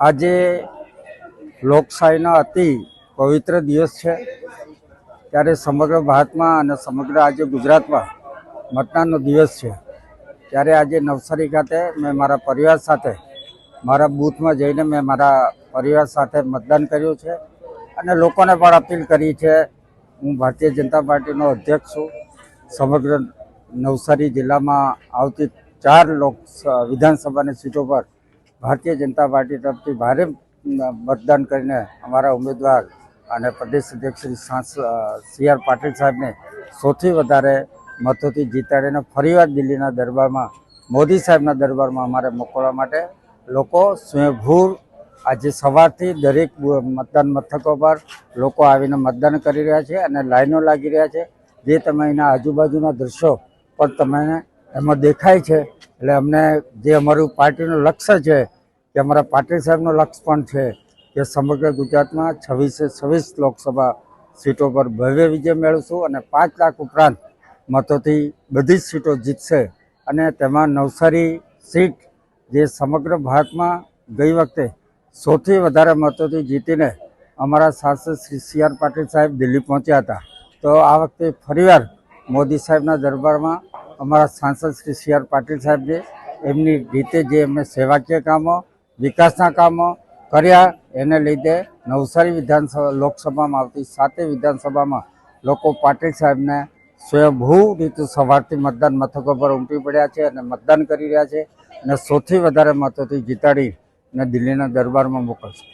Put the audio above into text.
આજે લોકશાહીના અતિ પવિત્ર દિવસ છે. ત્યારે સમગ્ર ભારતમાં અને સમગ્ર આજે ગુજરાતમાં મતદાનનો દિવસ છે. ત્યારે આજે નવસારી ખાતે મેં મારા પરિવાર સાથે, મારા બૂથમાં જઈને મેં મારા પરિવાર સાથે મતદાન કર્યું છે અને લોકોને પણ અપીલ કરી છે. હું ભારતીય જનતા પાર્ટીનો અધ્યક્ષ છું. સમગ્ર નવસારી જિલ્લામાં આવતી ચાર લોક વિધાનસભાની સીટો પર ભારતીય જનતા પાર્ટી તરફથી ભારે મતદાન કરીને અમારા ઉમેદવાર અને પ્રદેશ અધ્યક્ષ શ્રી સી આર પાટીલ સાહેબને સૌથી વધારે મતોથી જીતાડીને ફરીવાર દિલ્હીના દરબારમાં, મોદી સાહેબના દરબારમાં અમારે મોકલવા માટે લોકો સ્વયંભૂર આજે સવારથી દરેક મતદાન મથકો પર લોકો આવીને મતદાન કરી રહ્યા છે અને લાઈનો લાગી રહ્યા છે. જે તમે એના આજુબાજુના દ્રશ્યો પણ તમને એમાં દેખાય છે. એટલે અમને જે અમારું પાર્ટીનું લક્ષ્ય છે કે અમારા પાટીલ સાહેબનું લક્ષ્ય પણ છે કે સમગ્ર ગુજરાતમાં છવ્વીસે છવ્વીસ લોકસભા સીટો પર ભવ્ય વિજય મેળવશું અને પાંચ લાખ ઉપરાંત મતોથી બધી જ સીટો જીતશે. અને તેમાં નવસારી સીટ જે સમગ્ર ભારતમાં ગઈ વખતે સૌથી વધારે મતોથી જીતીને અમારા સાંસદ શ્રી સી આર પાટીલ સાહેબ દિલ્હી પહોંચ્યા હતા. તો આ વખતે ફરીવાર મોદી સાહેબના દરબારમાં અમારા સાંસદ શ્રી સી આર પાટીલ સાહેબને એમની રીતે જે એમને સેવાકીય કામો વિકાસના કામો કર્યા. એને લીધે નવસારી વિધાનસભા, લોકસભામાં આવતી સાતે વિધાનસભામાં લોકો પાટીલ સાહેબને સ્વયંભૂ રીતે સવારથી મતદાન મથકો પર ઉમટી પડ્યા છે અને મતદાન કરી રહ્યા છે અને સૌથી વધારે મતોથી જીતાડી અને દિલ્હીના દરબારમાં મોકલશે.